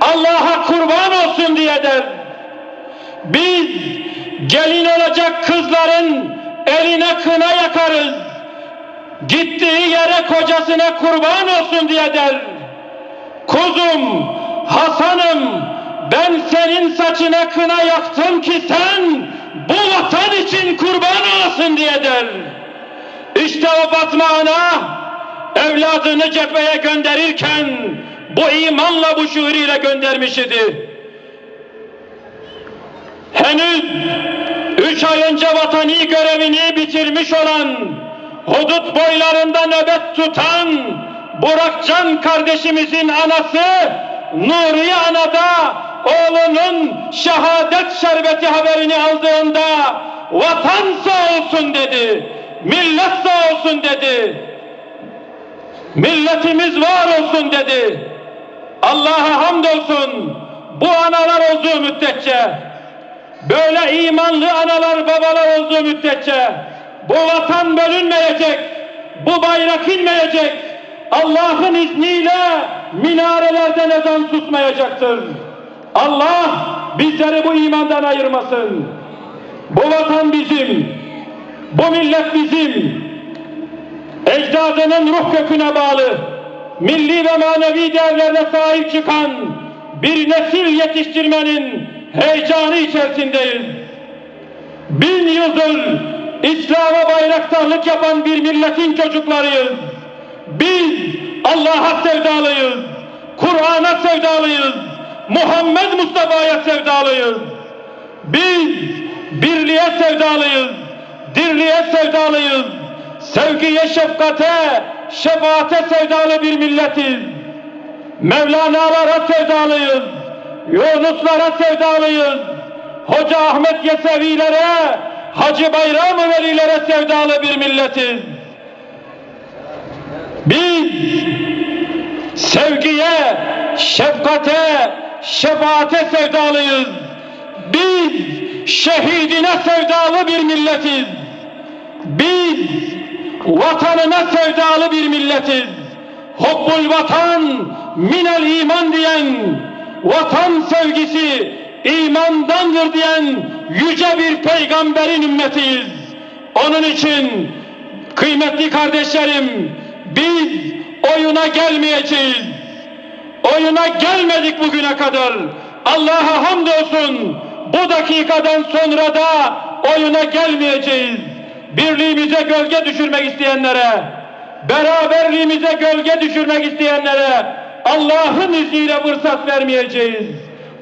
Allah'a kurban olsun diye der. Biz gelin olacak kızların eline kına yakarız. Gittiği yere kocasına kurban olsun diye der. Kuzum, Hasan'ım ben senin saçına kına yaktım ki sen bu vatan için kurban olasın diye der. İşte o Fatma ana evladını cepheye gönderirken bu imanla bu şuuruyla göndermiş idi. Henüz üç ay önce vatani görevini bitirmiş olan, hudut boylarında nöbet tutan Burakcan kardeşimizin anası Nuriye Ana'da oğlunun şehadet şerbeti haberini aldığında vatan sağ olsun dedi, millet sağ olsun dedi, milletimiz var olsun dedi. Allah'a hamdolsun bu analar olduğu müddetçe Böyle imanlı analar babalar olduğu müddetçe bu vatan bölünmeyecek, bu bayrak inmeyecek. Allah'ın izniyle minarelerden ezan susmayacaktır. Allah bizleri bu imandan ayırmasın. Bu vatan bizim, bu millet bizim. Ecdadının ruh köküne bağlı, milli ve manevi değerlerine sahip çıkan bir nesil yetiştirmenin heyecanı içerisindeyiz. Bin yıldır İslam'a bayraktarlık yapan bir milletin çocuklarıyız. Biz Allah'a sevdalıyız. Kur'an'a sevdalıyız. Muhammed Mustafa'ya sevdalıyız. Biz birliğe sevdalıyız. Dirliğe sevdalıyız. Sevgiye, şefkate, şefaate sevdalı bir milletiz. Mevlana'lara sevdalıyız. Yunuslara sevdalıyız. Hoca Ahmet Yesevilere, Hacı Bayram Velilere sevdalı bir milletiz. Biz sevgiye, şefkate, şefaate sevdalıyız. Biz şehidine sevdalı bir milletiz. Biz vatanına sevdalı bir milletiz. Hubbul vatan minel iman diyen vatan sevgisi imandandır diyen yüce bir peygamberin ümmetiyiz. Onun için kıymetli kardeşlerim biz oyuna gelmeyeceğiz. Oyuna gelmedik bugüne kadar. Allah'a hamdolsun bu dakikadan sonra da oyuna gelmeyeceğiz. Birliğimize gölge düşürmek isteyenlere, beraberliğimize gölge düşürmek isteyenlere Allah'ın izniyle fırsat vermeyeceğiz.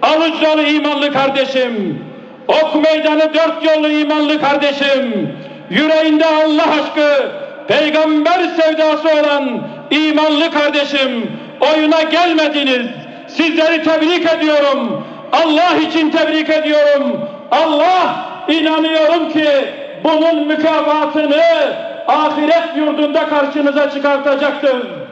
Alıcılı imanlı kardeşim, ok meydanı dört yollu imanlı kardeşim, yüreğinde Allah aşkı, peygamber sevdası olan imanlı kardeşim, oyuna gelmediniz. Sizleri tebrik ediyorum. Allah için tebrik ediyorum. Allah inanıyorum ki bunun mükafatını ahiret yurdunda karşınıza çıkartacaktır.